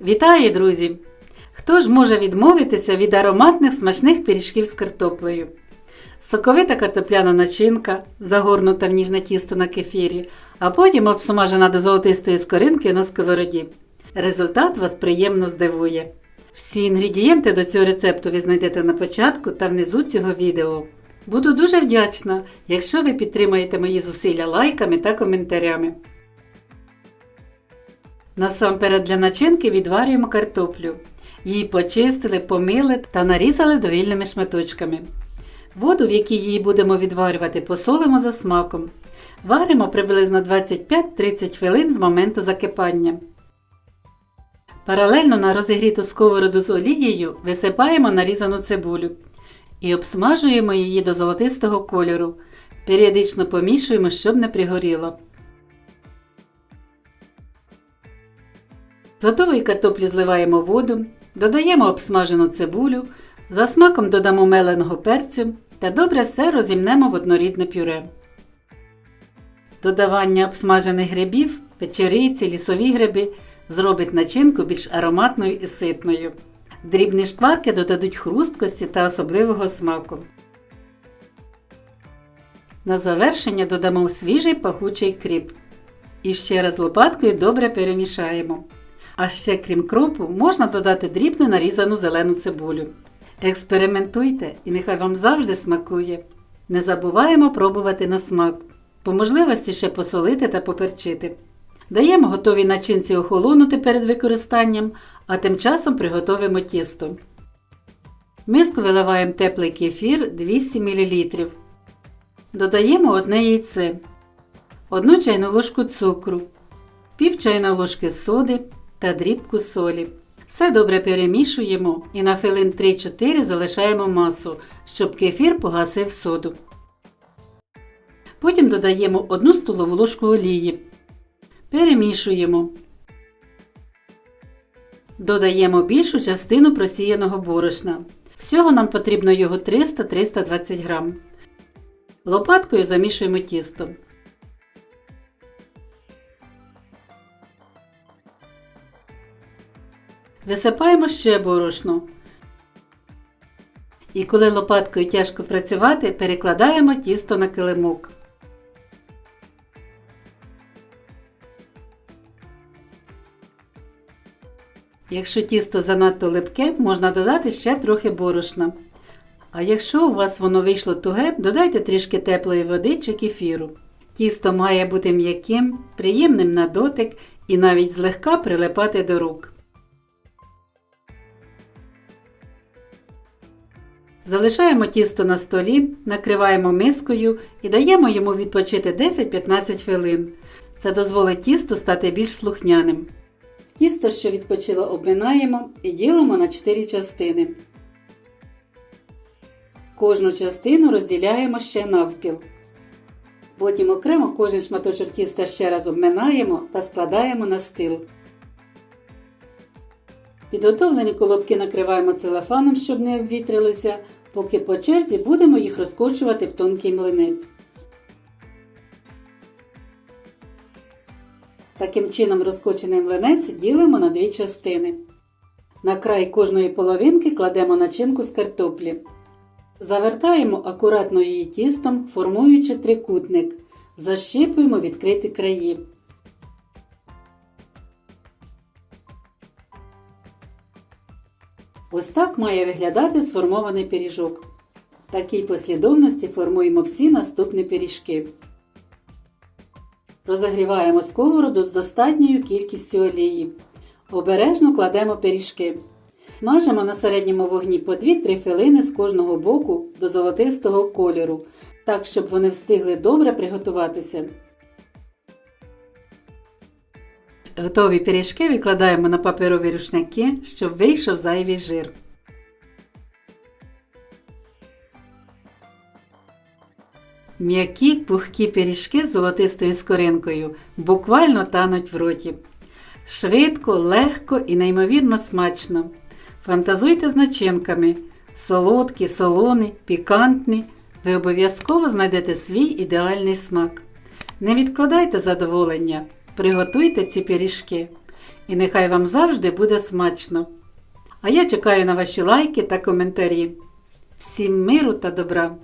Вітаю, друзі! Хто ж може відмовитися від ароматних смачних пиріжків з картоплею? Соковита картопляна начинка, загорнута в ніжне тісто на кефірі, а потім обсмажена до золотистої скоринки на сковороді. Результат вас приємно здивує. Всі інгредієнти до цього рецепту ви знайдете на початку та внизу цього відео. Буду дуже вдячна, якщо ви підтримаєте мої зусилля лайками та коментарями. Насамперед для начинки відварюємо картоплю. Її почистили, помили та нарізали довільними шматочками. Воду, в якій її будемо відварювати, посолимо за смаком. Варимо приблизно 25-30 хвилин з моменту закипання. Паралельно на розігріту сковороду з олією висипаємо нарізану цибулю і обсмажуємо її до золотистого кольору. Періодично помішуємо, щоб не пригоріло. З готової картоплі зливаємо воду, додаємо обсмажену цибулю, за смаком додамо меленого перцю та добре все розімнемо в однорідне пюре. Додавання обсмажених грибів, печериці, лісові гриби зробить начинку більш ароматною і ситною. Дрібні шкварки додадуть хрусткості та особливого смаку. На завершення додамо свіжий пахучий кріп. І ще раз лопаткою добре перемішаємо. А ще, крім кропу, можна додати дрібно нарізану зелену цибулю. Експериментуйте і нехай вам завжди смакує. Не забуваємо пробувати на смак. По можливості ще посолити та поперчити. Даємо готовій начинці охолонути перед використанням, а тим часом приготовимо тісто. В миску виливаємо теплий кефір 200 мл. Додаємо одне яйце, 1 чайну ложку цукру, пів чайної ложки соди та дрібку солі. Все добре перемішуємо і на хвилин 3-4 залишаємо масу, щоб кефір погасив соду. Потім додаємо 1 столову ложку олії. Перемішуємо. Додаємо більшу частину просіяного борошна. Всього нам потрібно його 300-320 грам. Лопаткою замішуємо тісто. Висипаємо ще борошно. І коли лопаткою тяжко працювати, перекладаємо тісто на килимок. Якщо тісто занадто липке, можна додати ще трохи борошна. А якщо у вас воно вийшло туге, додайте трішки теплої води чи кефіру. Тісто має бути м'яким, приємним на дотик і навіть злегка прилипати до рук. Залишаємо тісто на столі, накриваємо мискою і даємо йому відпочити 10-15 хвилин. Це дозволить тісту стати більш слухняним. Тісто, що відпочило, обминаємо і ділимо на 4 частини. Кожну частину розділяємо ще навпіл. Потім окремо кожен шматочок тіста ще раз обминаємо та складаємо на стіл. Підготовлені колобки накриваємо целофаном, щоб не обвітрилися, поки по черзі будемо їх розкочувати в тонкий млинець. Таким чином розкочений млинець ділимо на дві частини. На край кожної половинки кладемо начинку з картоплі. Завертаємо акуратно її тістом, формуючи трикутник. Защіпуємо відкриті краї. Ось так має виглядати сформований пиріжок. В такій послідовності формуємо всі наступні пиріжки. Розогріваємо сковороду з достатньою кількістю олії. Обережно кладемо пиріжки. Смажимо на середньому вогні по 2-3 хвилини з кожного боку до золотистого кольору, так щоб вони встигли добре приготуватися. Готові пиріжки викладаємо на паперові рушники, щоб вийшов зайвий жир. М'які пухкі пиріжки з золотистою скоринкою буквально тануть в роті. Швидко, легко і неймовірно смачно. Фантазуйте з начинками. Солодкі, солоні, пікантні. Ви обов'язково знайдете свій ідеальний смак. Не відкладайте задоволення, приготуйте ці пиріжки. І нехай вам завжди буде смачно. А я чекаю на ваші лайки та коментарі. Всім миру та добра!